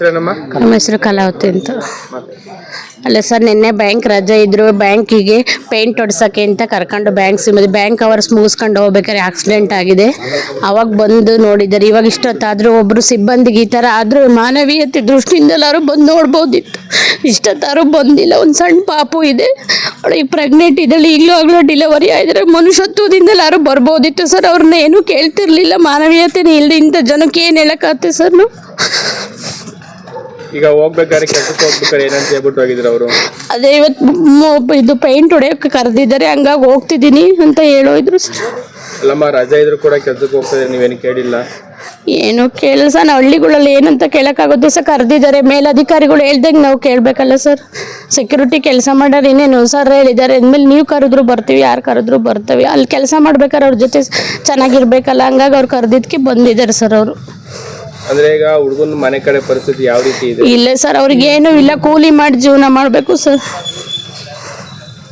ನಮ್ಮ ಹೆಸರು ಕಲಾವತಿ ಅಂತ. ಅಲ್ಲ ಸರ್, ನಿನ್ನೆ ಬ್ಯಾಂಕ್ ರಜೆ ಇದ್ರು ಬ್ಯಾಂಕಿಗೆ ಪೇಂಟ್ ಹೊಡ್ಸಕ್ಕೆ ಅಂತ ಕರ್ಕೊಂಡು ಬ್ಯಾಂಕ್ ಸಿಮ್ಮದು ಬ್ಯಾಂಕ್ ಅವರ್ಸ್ ಮುಗಿಸ್ಕೊಂಡು ಹೋಗ್ಬೇಕಾದ್ರೆ ಆಕ್ಸಿಡೆಂಟ್ ಆಗಿದೆ. ಅವಾಗ ಬಂದು ನೋಡಿದ್ದಾರೆ. ಇವಾಗ ಇಷ್ಟೊತ್ತಾದರೂ ಒಬ್ಬರು ಸಿಬ್ಬಂದಿಗೆ ಈ ಥರ ಆದರೂ ಮಾನವೀಯತೆ ದೃಷ್ಟಿಯಿಂದ ಬಂದು ನೋಡ್ಬೋದಿತ್ತು. ಇಷ್ಟೊತ್ತಾರು ಬಂದಿಲ್ಲ. ಒಂದು ಸಣ್ಣ ಪಾಪು ಇದೆ. ಅವಳಿಗೆ ಪ್ರೆಗ್ನೆಂಟ್ ಇದ್ದಲ್ಲಿ ಈಗಲೂ ಆಗಲೂ ಡಿಲೆವರಿ ಆಗಿದ್ರೆ ಮನುಷ್ಯತ್ವದಿಂದ ಎಲ್ಲರೂ ಬರ್ಬೋದಿತ್ತು. ಸರ್, ಅವ್ರನ್ನ ಏನೂ ಕೇಳ್ತಿರ್ಲಿಲ್ಲ. ಮಾನವೀಯತೆ ಇಲ್ಲದೆ ಇಂಥ ಜನಕ್ಕೆ ಏನು ಹೇಳಕ್ಕಾಗ್ತದೆ ಸರ್, ನಾವು? ಈಗ ಹೋಗ್ಬೇಕಾದ್ರೆ ಕೆಲ್ಸಕ್ಕೆ ಹೋಗ್ಬೇಕಾದ್ರೆ ಏನಂತ ಹೇಳ್ಬಿಟ್ಟು ಹೋಗಿದ್ರು ಅವರು? ಅದೇ ಇವತ್ತು ಇದು ಪೇಂಟ್ ಹೊಡೆಯೋಕೆ ಕರೆದಿದ್ದಾರೆ ಹಂಗಾಗಿ ಹೋಗ್ತಿದ್ದೀನಿ ಅಂತ ಹೇಳೋದ್ರು ಸರ್. ಅಲ್ಲಮ್ಮ ರಜೆ ಇದ್ರು ಕೂಡ ಕೆಲ್ಸಕ್ಕೆ ಹೋಗ್ತಾರೆ ನೀವೇನು ಕೇಳಿಲ್ಲ? ಏನು ಕೆಲಸ ನಾವು ಹಳ್ಳಿಗಳಲ್ಲಿ ಏನಂತ ಕೇಳೋಕ್ಕಾಗುತ್ತೆ ಸರ್ ಕರೆದಿದ್ದಾರೆ. ಮೇಲಧಿಕಾರಿಗಳು ಹೇಳ್ದಂಗೆ ನಾವು ಕೇಳಬೇಕಲ್ಲ ಸರ್. ಸೆಕ್ಯೂರಿಟಿ ಕೆಲಸ ಮಾಡೋರು ಇನ್ನೇನು ಸರ್ ಹೇಳಿದ್ದಾರೆ. ಅಂದಮೇಲೆ ನೀವು ಕರೆದ್ರು ಬರ್ತೀವಿ ಯಾರು ಕರೆದ್ರು ಬರ್ತೀವಿ. ಅಲ್ಲಿ ಕೆಲಸ ಮಾಡ್ಬೇಕಾದ್ರೆ ಅವ್ರ ಜೊತೆ ಚೆನ್ನಾಗಿರ್ಬೇಕಲ್ಲ ಹಂಗಾಗಿ ಅವ್ರು ಕರೆದಿದ್ದಕ್ಕೆ ಬಂದಿದ್ದಾರೆ ಸರ್ ಅವರು. ಅಂದ್ರೆ ಈಗ ಹುಡುಗನ ಮನೆ ಕಡೆ ಪರಿಸ್ಥಿತಿ ಯಾವ ರೀತಿ ಇದೆ? ಇಲ್ಲ ಸರ್ ಅವ್ರಿಗೆ ಏನೂ ಇಲ್ಲ ಕೂಲಿ ಮಾಡಿ ಜೀವನ ಮಾಡಬೇಕು ಸರ್.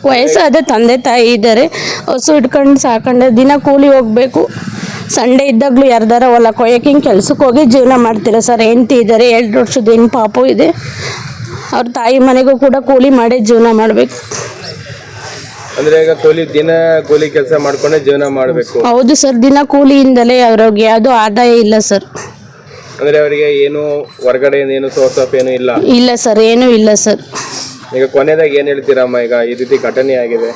ವಯಸ್ಸಾದ ತಂದೆ ತಾಯಿ ಇದ್ದಾರೆ. ಹಸು ಇಟ್ಕೊಂಡು ಸಾಕೊಂಡೆ ದಿನ ಕೂಲಿ ಹೋಗಬೇಕು. ಸಂಡೇ ಇದ್ದಾಗಲೂ ಯಾರ್ದಾರ ಹೊಲ ಕೊಯ್ಯಕ್ಕೆ ಹಿಂಗೆ ಕೆಲ್ಸಕ್ಕೆ ಹೋಗಿ ಜೀವನ ಮಾಡ್ತೀರ ಸರ್? ಹೆಂಡ್ತಿ ಇದ್ದಾರೆ ಎರಡು ವರ್ಷದ ಹೆಣ್ಣು ಪಾಪು ಇದೆ. ಅವ್ರ ತಾಯಿ ಮನೆಗೂ ಕೂಡ ಕೂಲಿ ಮಾಡಿ ಜೀವನ ಮಾಡಬೇಕು. ಅಂದ್ರೆ ಈಗ ಕೂಲಿ ದಿನ ಕೂಲಿ ಕೆಲಸ ಮಾಡ್ಕೊಂಡೆ ಜೀವನ ಮಾಡಬೇಕು. ಹೌದು ಸರ್ ದಿನ ಕೂಲಿಯಿಂದಲೇ ಅವ್ರಿಗೆ ಯಾವುದೂ ಆದಾಯ ಇಲ್ಲ ಸರ್. ಅಂದ್ರೆ ಅವರಿಗೆ ಏನು ಹೊರಗಡೆ ಏನು ಸೋರ್ಸ್ ಆಫ್ ಏನು ಇಲ್ಲ? ಇಲ್ಲ ಸರ್ ಏನೂ ಇಲ್ಲ ಸರ್. ಈಗ ಕೊನೆದಾಗ ಏನ್ ಹೇಳ್ತೀರಮ್ಮ ಈಗ ಈ ರೀತಿ ಘಟನೆ ಆಗಿದೆ.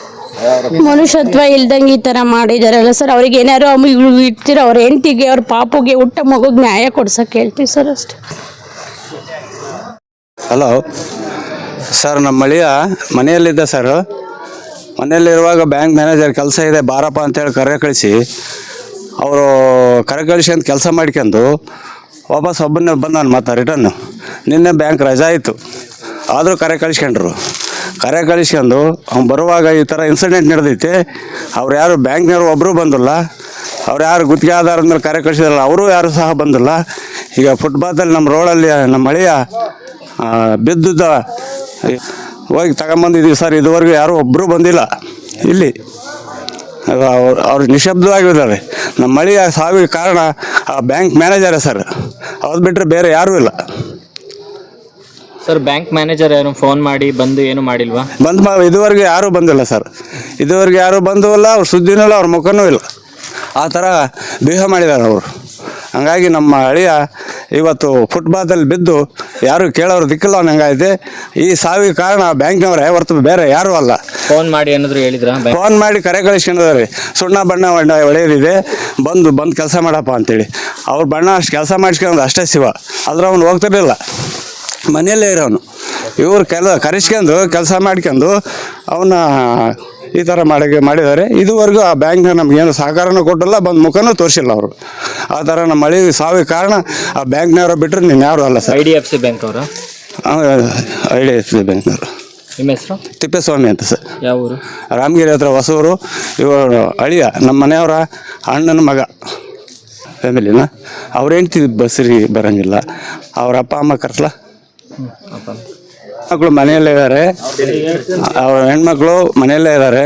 ಮನುಷ್ಯತ್ವ ಇಲ್ದಂಗೆ ಈ ಥರ ಮಾಡಿದಾರಲ್ಲ ಸರ್ ಅವ್ರಿಗೆ ಏನಾರು ಇಡ್ತೀರ ಅವ್ರ ಹೆಂಡತಿಗೆ ಅವ್ರ ಪಾಪುಗೆ ಹುಟ್ಟ ಮಗುಗೆ ನ್ಯಾಯ ಕೊಡ್ಸಕ್ಕೆ ಹೇಳ್ತೀವಿ ಸರ್ ಅಷ್ಟೇ. ಹಲೋ ಸರ್ ನಮ್ಮ ಮಳಿಯ ಮನೆಯಲ್ಲಿದ್ದ ಸರ್ ಮನೆಯಲ್ಲಿರುವಾಗ ಬ್ಯಾಂಕ್ ಮ್ಯಾನೇಜರ್ ಕೆಲಸ ಇದೆ ಬಾರಪ್ಪ ಅಂತೇಳಿ ಕರೆ ಕಳಿಸಿ. ಅವರು ಕರೆ ಕಳಿಸಿ ಅಂತ ಕೆಲಸ ಮಾಡ್ಕೊಂಡು ವಾಪಸ್ ಒಬ್ಬನೇ ಬಂದಾನು ಮತ್ತೆ ರಿಟರ್ನು ನಿನ್ನೆ ಬ್ಯಾಂಕ್ ರಜಾ ಇತ್ತು. ಆದರೂ ಕರೆ ಕಳಿಸ್ಕೊಂಡ್ರು. ಕರೆ ಕಳಿಸ್ಕೊಂಡು ಅವ್ನು ಬರುವಾಗ ಈ ಥರ ಇನ್ಸಿಡೆಂಟ್ ನಡೆದೈತೆ. ಅವ್ರು ಯಾರು ಬ್ಯಾಂಕ್ನವ್ರು ಒಬ್ಬರು ಬಂದಿಲ್ಲ. ಅವ್ರು ಯಾರು ಗುತ್ತಿಗೆ ಆಧಾರದ ಮೇಲೆ ಕರೆ ಕಳಿಸಿದಾರಲ್ಲ, ಅವರು ಯಾರು ಸಹ ಬಂದಿಲ್ಲ. ಈಗ ಫುಟ್ಪಾತಲ್ಲಿ ನಮ್ಮ ರೋಡಲ್ಲಿ ನಮ್ಮ ಮಳೆಯ ಬಿದ್ದುದ ಹೋಗಿ ತಗೊಂಬಂದಿದ್ದೀವಿ ಸರ್, ಇದುವರೆಗೂ ಯಾರೂ ಒಬ್ಬರು ಬಂದಿಲ್ಲ. ಇಲ್ಲಿ. ಅವ್ರು ಅವ್ರು ನಿಶಬ್ದವಾಗಿದ್ದಾರೆ ನಮ್ಮ ಮಳೆಯ ಸಾವಿಗೆ ಕಾರಣ ಆ ಬ್ಯಾಂಕ್ ಮ್ಯಾನೇಜರೇ ಸರ್. ಅವ್ರು ಬಿಟ್ಟರೆ ಬೇರೆ ಯಾರೂ ಇಲ್ಲ. ಸರ್ ಬ್ಯಾಂಕ್ ಮ್ಯಾನೇಜರ್ ಯಾರು? ಫೋನ್ ಮಾಡಿ ಬಂದು ಏನು ಮಾಡಿಲ್ವಾ? ಬಂದು ಮಾ ಇದುವರೆಗೂ ಯಾರೂ ಬಂದಿಲ್ಲ ಸರ್. ಇದುವರೆಗೆ ಯಾರೂ ಬಂದೂ ಇಲ್ಲ ಅವ್ರ ಸುದ್ದಿನೂ ಇಲ್ಲ ಅವ್ರ ಮುಖನೂ ಇಲ್ಲ. ಆ ಥರ ಬೀಹ ಮಾಡಿದ್ದಾರೆ ಅವರು. ಹಂಗಾಗಿ ನಮ್ಮ ಹಳಿಯ ಇವತ್ತು ಫುಟ್ಬಾತಲ್ಲಿ ಬಿದ್ದು ಯಾರು ಕೇಳೋರು ದಿಕ್ಕಿಲ್ಲ ಅನ್ನಂಗಾಯ್ತು. ಈ ಸಾವಿಗೆ ಕಾರಣ ಬ್ಯಾಂಕ್ನವರೇ ಹೊರತು ಬೇರೆ ಯಾರು ಅಲ್ಲ. ಫೋನ್ ಮಾಡಿ ಏನಾದ್ರು ಹೇಳಿದ್ರ? ಫೋನ್ ಮಾಡಿ ಕರೆ ಕಳಿಸ್ಕೊಂಡಿದ್ದಾರೆ. ಸುಣ್ಣ ಬಣ್ಣ ಬಣ್ಣ ಒಳೆಯದಿದೆ ಬಂದು ಬಂದು ಕೆಲಸ ಮಾಡಪ್ಪ ಅಂತೇಳಿ. ಅವ್ರು ಬಣ್ಣ ಅಷ್ಟು ಕೆಲಸ ಮಾಡಿಸ್ಕೊಂಡು ಅಷ್ಟೇ ಶಿವ. ಆದ್ರೆ ಅವ್ನು ಹೋಗ್ತಿರಲಿಲ್ಲ ಮನೆಯಲ್ಲೇ ಇರೋನು. ಇವ್ರು ಕೆಲ ಕರೆಸ್ಕೊಂಡು ಕೆಲಸ ಮಾಡ್ಕೊಂಡು ಅವನ್ನ ಈ ಥರ ಮಾಡಿ ಮಾಡಿದ್ದಾರೆ. ಇದುವರೆಗೂ ಆ ಬ್ಯಾಂಕ್ನ ನಮಗೇನು ಸಹಕಾರನೂ ಕೊಟ್ಟಲ್ಲ. ಬಂದು ಮುಖನೂ ತೋರಿಸಿಲ್ಲ ಅವರು. ಆ ಥರ ನಮ್ಮ ಮಳೆ ಸಾವಿಗೆ ಕಾರಣ ಆ ಬ್ಯಾಂಕ್ನವರು ಬಿಟ್ಟರೆ ನೀನು ಯಾರು ಅಲ್ಲ sir. I D F C bank ಅವರು? ಐ ಡಿ ಎಫ್ ಸಿ ಬ್ಯಾಂಕ್ನವರು ನಿಮ್ಮ ಹೆಸರು? ತಿಪ್ಪೇಸ್ವಾಮಿ ಅಂತ ಸರ್. ಯಾವ ಊರು? ರಾಮಗಿರಿ ಹತ್ರ ಹೊಸೂರು. ಇವರು ಅಳಿಯ ನಮ್ಮ ಮನೆಯವರ ಅಣ್ಣನ ಮಗ. ಫ್ಯಾಮಿಲಿನ. ಅವ್ರ ಹೆಂಡ್ತಿ ಬಸ್ರಿಗೆ ಬರೋಂಗಿಲ್ಲ. ಅವ್ರ ಅಪ್ಪ ಅಮ್ಮ ಕರ್ಸ್ಲ? ಅಪ್ಪ ಮಕ್ಕಳು ಮನೆಯಲ್ಲೇ ಇದ್ದಾರೆ ಅವ್ರ ಹೆಣ್ಮಕ್ಳು ಮನೆಯಲ್ಲೇ ಇದ್ದಾರೆ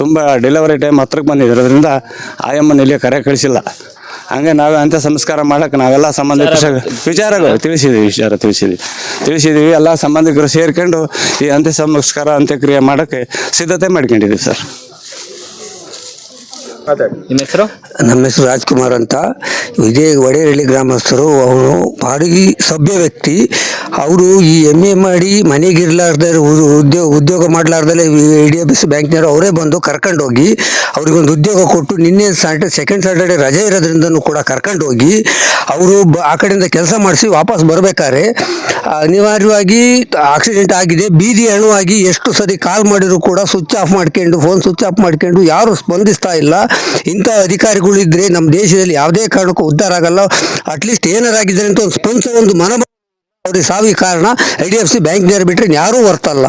ತುಂಬ ಡೆಲಿವರಿ ಟೈಮ್ ಹತ್ರಕ್ಕೆ ಅದರಿಂದ ಆಯಮ್ಮನ ಇಲ್ಲಿ ಕರೆ ಕಳಿಸಿಲ್ಲ. ಹಂಗೆ ನಾವೇ ಅಂತ್ಯ ಸಂಸ್ಕಾರ ಮಾಡಕ್ಕೆ ನಾವೆಲ್ಲ ಸಂಬಂಧಿಕರ ವಿಚಾರಗಳು ತಿಳಿಸಿದ್ದೀವಿ ವಿಚಾರ ತಿಳಿಸಿದ್ವಿ. ತಿಳಿಸಿದ್ದೀವಿ ಎಲ್ಲ ಸಂಬಂಧಿಕರು ಸೇರ್ಕೊಂಡು ಈ ಅಂತ್ಯ ಸಂಸ್ಕಾರ ಅಂತ್ಯಕ್ರಿಯೆ ಮಾಡೋಕ್ಕೆ ಸಿದ್ಧತೆ ಮಾಡ್ಕೊಂಡಿದ್ದೀವಿ ಸರ್. ನಿಮ್ಮ ಹೆಸರು? ನಮ್ಮ ಹೆಸರು ರಾಜ್ಕುಮಾರ್ ಅಂತ. ಇದೇ ಒಡೆಯರಳ್ಳಿ ಗ್ರಾಮಸ್ಥರು ಅವರು ಬಾಡಿಗೆ ಸಭ್ಯ ವ್ಯಕ್ತಿ. ಅವರು ಈ ಎಂ ಎ ಮಾಡಿ ಮನೆಗಿರ್ಲಾರ್ದ ಉದ್ಯೋಗ ಉದ್ಯೋಗ ಮಾಡಲಾರ್ದಲ್ಲೇ ಐ ಡಿ ಎಫ್ ಎಸ್ ಬ್ಯಾಂಕ್ನವರು ಅವರೇ ಬಂದು ಕರ್ಕೊಂಡು ಹೋಗಿ ಅವ್ರಿಗೊಂದು ಉದ್ಯೋಗ ಕೊಟ್ಟು ನಿನ್ನೆ ಸಾಟರ್ಡೆ ಸೆಕೆಂಡ್ ಸ್ಯಾಟರ್ಡೆ ರಜೆ ಇರೋದ್ರಿಂದನೂ ಕೂಡ ಕರ್ಕೊಂಡು ಹೋಗಿ ಅವರು ಬ ಆ ಕಡೆಯಿಂದ ಕೆಲಸ ಮಾಡಿಸಿ ವಾಪಸ್ ಬರಬೇಕಾದ್ರೆ ಅನಿವಾರ್ಯವಾಗಿ ಆಕ್ಸಿಡೆಂಟ್ ಆಗಿದೆ ಬೀದಿ ಅಣುವಾಗಿ ಎಷ್ಟು ಸರಿ ಕಾಲ್ ಮಾಡಿದ್ರು ಕೂಡ ಸ್ವಿಚ್ ಆಫ್ ಮಾಡ್ಕೊಂಡು ಫೋನ್ ಸ್ವಿಚ್ ಆಫ್ ಮಾಡ್ಕೊಂಡು ಯಾರು ಸ್ಪಂದಿಸ್ತಾ ಇಲ್ಲ. ಇಂಥ ಅಧಿಕಾರಿಗಳು ಇದ್ರೆ ನಮ್ಮ ದೇಶದಲ್ಲಿ ಯಾವುದೇ ಕಾರಣಕ್ಕೂ ಉದ್ಧಾರ ಆಗಲ್ಲ. ಅಟ್ಲೀಸ್ಟ್ ಏನಾರಾಗಿದ್ದಾರೆ ಅಂತ ಒಂದು ಸ್ಪಂದ ಒಂದು ಮನ ಅವ್ರಿಗೆ ಸಾವಿಗೆ ಕಾರಣ ಐ ಡಿ ಎಫ್ ಸಿ ಬ್ಯಾಂಕ್ನವ್ರು ಬಿಟ್ಟರೆ ಯಾರೂ ಹೊರ್ತಲ್ಲ.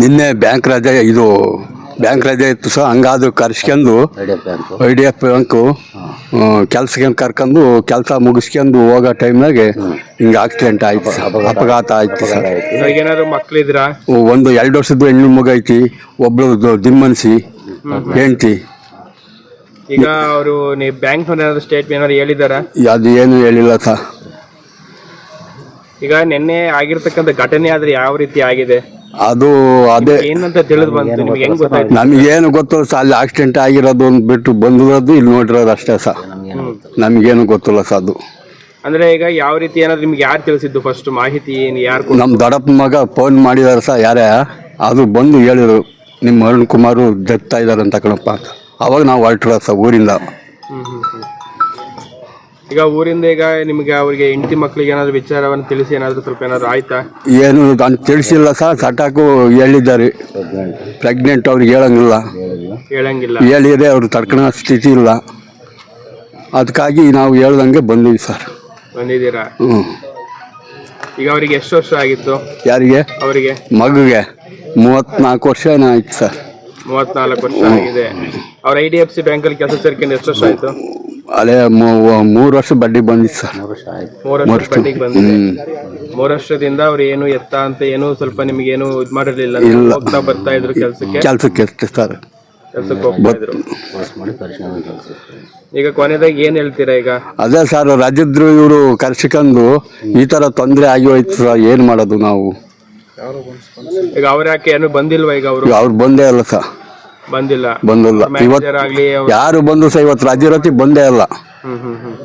ನಿನ್ನೆ ಬ್ಯಾಂಕ್ ರಾಜ್ಯ ಇದು ಬ್ಯಾಂಕ್ ರಜೆ ಇತ್ತು ಸರ್. ಹಂಗಾದ್ರು ಕರ್ಸ್ಕೊಂಡು ಐ ಡಿ ಎಫ್ ಬ್ಯಾಂಕು. ಕೆಲ್ಸಕ್ಕೆ ಕರ್ಕೊಂಡು ಕೆಲಸ ಮುಗಿಸ್ಕೊಂಡು ಹೋಗೋ ಟೈಮ್ನಾಗೆ ಹಿಂಗೆ ಆಕ್ಸಿಡೆಂಟ್ ಆಯ್ತು ಸರ್. ಅಪಘಾತ ಆಯ್ತು ಸರ್. ಏನಾದ್ರು ಮಕ್ಳಿದ್ರಾ? ಒಂದು ಎರಡು ವರ್ಷದ್ದು ಹೆಣ್ಣು ಮಗ ಐತಿ ಒಬ್ಳು ದಿಮ್ಮನ್ಸಿ ಹೆಂಡ್ತಿ. ಈಗ ಅವರು ನೀವು ಬ್ಯಾಂಕ್ ಸ್ಟೇಟ್ ಏನಾದ್ರು ಹೇಳಿದಾರ? ಅದು ಏನು ಹೇಳಿಲ್ಲ ಸರ್. ಈಗ ನಿನ್ನೆ ಆಗಿರ್ತಕ್ಕಂಥ ಘಟನೆ ಆದ್ರೆ ಯಾವ ರೀತಿ ಆಗಿದೆ? ಅದು ಅದೇ ಏನಂತ ತಿಳಿದು ಬಂತು? ನಿಮ್ಗೆ ಹೆಂಗ್ ಗೊತ್ತಾಯ್ತು? ನಮಗೇನು ಗೊತ್ತಿಲ್ಲ ಸರ್ ಅಲ್ಲಿ ಆಕ್ಸಿಡೆಂಟ್ ಆಗಿರೋದು ಒಂದು ಬಿಟ್ಟು ಬಂದಿರೋದು ಇಲ್ಲಿ ನೋಡಿರೋದು ಅಷ್ಟೇ ಸರ್ ನಮಗೇನು ಗೊತ್ತಿಲ್ಲ ಸರ್ ಅದು. ಅಂದ್ರೆ ಈಗ ಯಾವ ರೀತಿ ಏನಾದ್ರು ನಿಮ್ಗೆ ಯಾರು ತಿಳಿಸಿದ್ದು ಫಸ್ಟ್ ಮಾಹಿತಿ ಏನು ಯಾರು ನಮ್ಮ ದೊಡ್ಡಪ್ಪ ಮಗ ಫೋನ್ ಮಾಡಿದಾರೆ ಸರ್ ಯಾರೇ ಅದು ಬಂದು ಹೇಳಿದ್ರು ನಿಮ್ಮ ಅರುಣ್ ಕುಮಾರು ಜಗ್ತಾ ಇದ್ದಾರೆ ಅಂತ ಕಣಪ್ಪ ಅಂತ. ಅವಾಗ ನಾವು ಹೊರಟಿರೋ ಸರ್ ಊರಿಂದ. ಈಗ ಊರಿಂದ ಈಗ ನಿಮ್ಗೆ ಅವ್ರಿಗೆ ಹೆಂಡತಿ ಮಕ್ಕಳಿಗೆ ಏನಾದ್ರು ವಿಚಾರವನ್ನು ತಿಳಿಸಿ ಏನಾದ್ರು ಸ್ವಲ್ಪ ಏನಾದ್ರು ಆಯ್ತಾ? ಏನು ನಾನು ತಿಳಿಸಿಲ್ಲ ಸರ್ ಸಟಾಕು ಹೇಳಿದ್ದಾರೆ. ಪ್ರೆಗ್ನೆಂಟ್ ಅವ್ರಿಗೆ ಹೇಳಂಗಿಲ್ಲ. ಹೇಳಂಗಿಲ್ಲ. ಹೇಳಿದ್ರೆ ಅವ್ರು ತಡ್ಕೊಳೋ ಸ್ಥಿತಿ ಇಲ್ಲ. ಅದಕ್ಕಾಗಿ ನಾವು ಹೇಳ್ದಂಗೆ ಬಂದೀವಿ ಸರ್. ಬಂದಿದ್ದೀರಾ? ಹ್ಞೂ ಈಗ ಅವರಿಗೆ ಎಷ್ಟು ವರ್ಷ ಆಗಿತ್ತು? ಯಾರಿಗೆ? ಅವರಿಗೆ? ಮಗುಗೆ. ಮೂವತ್ನಾಲ್ಕು ವರ್ಷ ಏನೋ ಆಯ್ತು ಸರ್. ಮೂವತ್ನಾಲ್ಕು ವರ್ಷ ಆಗಿದೆ. ಅವ್ರ ಐ ಡಿ ಎಫ್ ಸಿ ಬ್ಯಾಂಕಲ್ಲಿ ಕೆಲಸ ಸೇರ್ಕೊಂಡು ಎಷ್ಟು ವರ್ಷ ಆಯ್ತು? ಅದೇ ಮೂರು ವರ್ಷ ಬಡ್ಡಿ ಬಂದಿತ್ತು ಸರ್. ಮೂರು ವರ್ಷ ಬಡ್ಡಿ ಬಂದಿದೆ. ಮೂರು ವರ್ಷದಿಂದ ಅವ್ರು ಏನು ಎತ್ತ ಅಂತ ಏನು ಸ್ವಲ್ಪ ನಿಮ್ಗೆ ಏನು ಇದು ಮಾಡಿರ್ಲಿಲ್ಲ ಹೋಗ್ತಾ ಬರ್ತಾ ಇದ್ರು ಕೆಲ್ಸಕ್ಕೆ? ಕೆಲಸಕ್ಕೆ ಸರ್. ಕೆಲ್ಸಕ್ಕೆ ಹೋಗ್ತಾ ಇದ್ರು. ಈಗ ಕೊನೆದಾಗ ಏನ್ ಹೇಳ್ತೀರಾ ಈಗ? ಅದೇ ಸರ್ ರಾಜ್ಯದ್ರು ಇವರು ಕರ್ಸ್ಕೊಂಡು ಈ ತರ ತೊಂದರೆ ಆಗಿ ಹೋಯ್ತು ಸರ್ ಏನು ಮಾಡೋದು ನಾವು? ಈಗ ಅವ್ರ ಯಾಕೆ ಏನು ಬಂದಿಲ್ವಾ ಈಗ ಅವರು? ಅವ್ರು ಬಂದೇ ಅಲ್ಲ ಸರ್. ಬಂದಿಲ್ಲ. ಬಂದಿಲ್ಲ. ಇವತ್ತು ಆಗ್ಲಿ ಯಾರು ಬಂದು ಸಹ ಇವತ್ತು ರಾಜ್ಯರತಿ ಬಂದೇ ಅಲ್ಲ ಹ್ಮ್ ಹ್ಮ್ ಹ್ಮ್.